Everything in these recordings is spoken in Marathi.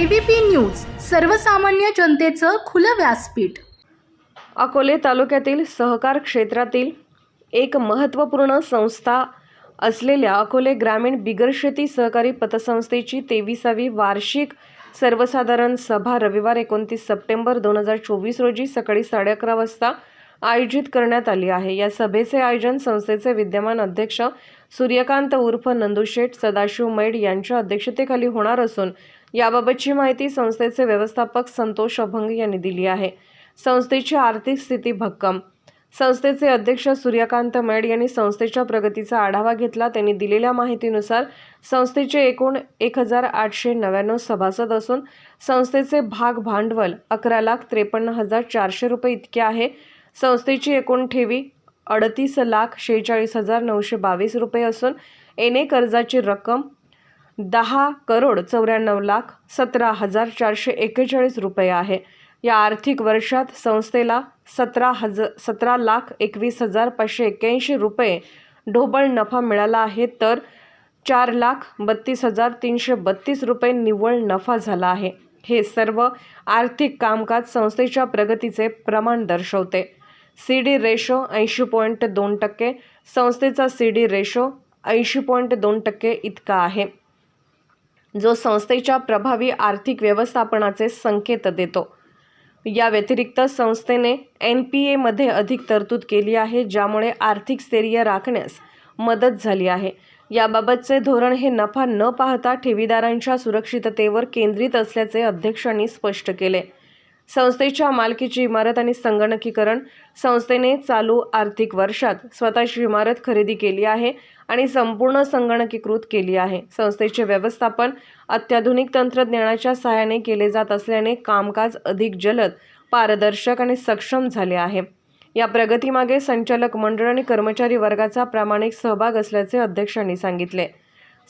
एबीपी न्यूज सर्वसामान्य जनतेचं खुलं व्यासपीठ. अकोले तालुक्यातील सहकार क्षेत्रातील एक महत्त्वपूर्ण संस्था असलेल्या अकोले ग्रामीण बिगरशेती सहकारी पतसंस्थेची तेविसावी वार्षिक सर्वसाधारण सभा रविवार एकोणतीस सप्टेंबर दोन हजार चोवीस रोजी सकाळी साडे अकरा वाजता आयोजित करण्यात आली आहे. या सभेचे आयोजन संस्थेचे विद्यमान अध्यक्ष सूर्यकांत उर्फ नंदुशेठ सदाशिव मैड यांच्या अध्यक्षतेखाली होणार असून याबाबतची माहिती संस्थेचे व्यवस्थापक संतोष अभंग यांनी दिली आहे. संस्थेची आर्थिक स्थिती भक्कम. संस्थेचे अध्यक्ष सूर्यकांत मेड यांनी संस्थेच्या प्रगतीचा आढावा घेतला. त्यांनी दिलेल्या माहितीनुसार संस्थेचे एकूण एक हजार आठशे नव्याण्णव सभासद असून संस्थेचे भाग भांडवल अकरा लाख त्रेपन्न हजार चारशे रुपये इतके आहे. संस्थेची एकूण ठेवी अडतीस लाख शेहेचाळीस हजार नऊशे बावीस रुपये असून एने कर्जाची रक्कम दहा करोड चौऱ्याण्णव लाख सतरा हजार चारशे एक्केचाळीस रुपये आहे. या आर्थिक वर्षात संस्थेला सतरा हज सतरा लाख एकवीस हजार पाचशे एक्क्याऐंशी रुपये ढोबळ नफा मिळाला आहे तर चार लाख बत्तीस हजार तीनशे बत्तीस रुपये निव्वळ नफा झाला आहे. हे सर्व आर्थिक कामकाज संस्थेच्या प्रगतीचे प्रमाण दर्शवते. सी डी रेशो ऐंशी पॉईंट दोन टक्के संस्थेचा सी डी रेशो ऐंशी पॉईंट दोन टक्के इतका आहे. जो संस्थेच्या प्रभावी आर्थिक व्यवस्थापनाचे संकेत देतो. या व्यतिरिक्त संस्थेने एन पी एमध्ये अधिक तरतूद केली आहे ज्यामुळे आर्थिक स्थैर्य राखण्यास मदत झाली आहे. याबाबतचे धोरण हे नफा न पाहता ठेवीदारांच्या सुरक्षिततेवर केंद्रित असल्याचे अध्यक्षांनी स्पष्ट केले. संस्थेच्या मालकीची इमारत आणि संगणकीकरण संस्थेने चालू आर्थिक वर्षात स्वतःची इमारत खरेदी केली आहे आणि संपूर्ण संगणकीकृत केली आहे. संस्थेचे व्यवस्थापन अत्याधुनिक तंत्रज्ञानाच्या सहाय्याने केले जात असल्याने कामकाज अधिक जलद पारदर्शक आणि सक्षम झाले आहे. या प्रगतीमागे संचालक मंडळ आणि कर्मचारी वर्गाचा प्रामाणिक सहभाग असल्याचे अध्यक्षांनी सांगितले.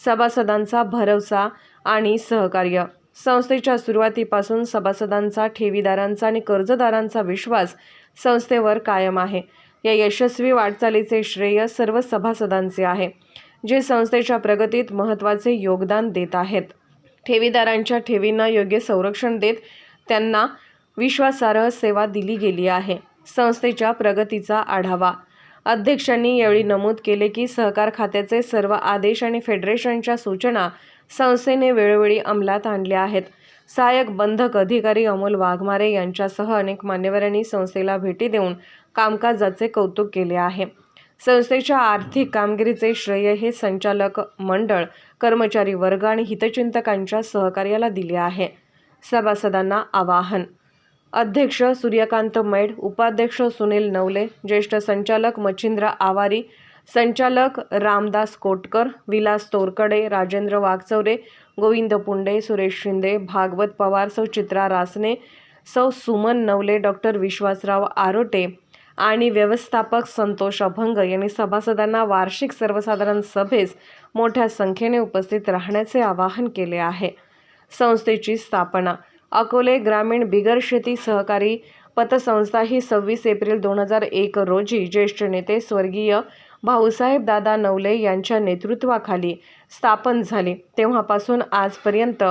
सभासदांचा भरवसा आणि सहकार्य संस्थेच्या सुरुवातीपासून सभासदांचा ठेवीदारांचा आणि कर्जदारांचा विश्वास संस्थेवर कायम आहे. या यशस्वी वाटचालीचे श्रेय सर्व सभासदांचे आहे जे संस्थेच्या प्रगतीत महत्त्वाचे योगदान देत आहेत. ठेवीदारांच्या ठेवींना योग्य संरक्षण देत त्यांना विश्वासार्ह सेवा दिली गेली आहे. संस्थेच्या प्रगतीचा आढावा अध्यक्षांनी यावेळी नमूद केले की सहकार खात्याचे सर्व आदेश आणि फेडरेशनच्या सूचना संस्थेने वेळोवेळी अंमलात आणल्या आहेत. सहाय्यक बंधक अधिकारी अमोल वाघमारे यांच्यासह अनेक मान्यवरांनी संस्थेला भेटी देऊन कामकाजाचे कौतुक केले आहे. संस्थेच्या आर्थिक कामगिरीचे श्रेय हे संचालक मंडळ कर्मचारी वर्ग आणि हितचिंतकांच्या सहकार्याला दिले आहे. सभासदांना आवाहन अध्यक्ष सूर्यकांत मैड उपाध्यक्ष सुनील नवले ज्येष्ठ संचालक मच्छिंद्र आवारी संचालक रामदास कोटकर विलास तोरकडे राजेंद्र वाघचौरे गोविंद पुंडे सुरेश शिंदे भागवत पवार सौ चित्रा रासने सौ सुमन नवले डॉक्टर विश्वासराव आरोटे आणि व्यवस्थापक संतोष अभंग यांनी सभासदांना वार्षिक सर्वसाधारण सभेस मोठ्या संख्येने उपस्थित राहण्याचे आवाहन केले आहे. संस्थेची स्थापना अकोले ग्रामीण बिगर शेती सहकारी पतसंस्था ही सव्वीस एप्रिल दोन हजार एक रोजी ज्येष्ठ नेते स्वर्गीय भाऊसाहेब दादा नवले यांच्या नेतृत्वाखाली स्थापन झाली. तेव्हापासून आजपर्यंत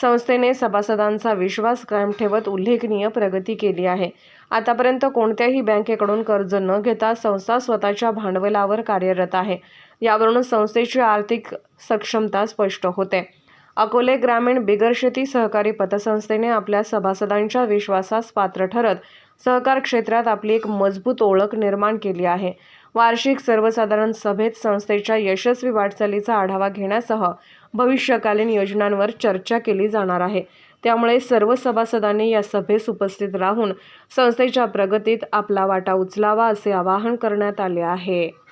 संस्थेने सभासदांचा विश्वास कायम ठेवत उल्लेखनीय प्रगती केली आहे. आतापर्यंत कोणत्याही बँकेकडून कर्ज न घेता संस्था स्वतःच्या भांडवलावर कार्यरत आहे. यावरून संस्थेची आर्थिक सक्षमता स्पष्ट होते. अकोले ग्रामीण बिगर शेती सहकारी पतसंस्थेने आपल्या सभासदांच्या विश्वासास पात्र ठरत सहकार क्षेत्रात आपली एक मजबूत ओळख निर्माण केली आहे. वार्षिक सर्वसाधारण सभेत संस्थेच्या यशस्वी वाटचालीचा आढावा घेण्यासह भविष्यकालीन योजनांवर चर्चा केली जाणार आहे. त्यामुळे सर्व सभासदांनी या सभेस उपस्थित राहून संस्थेच्या प्रगतीत आपला वाटा उचलावा असे आवाहन करण्यात आले आहे.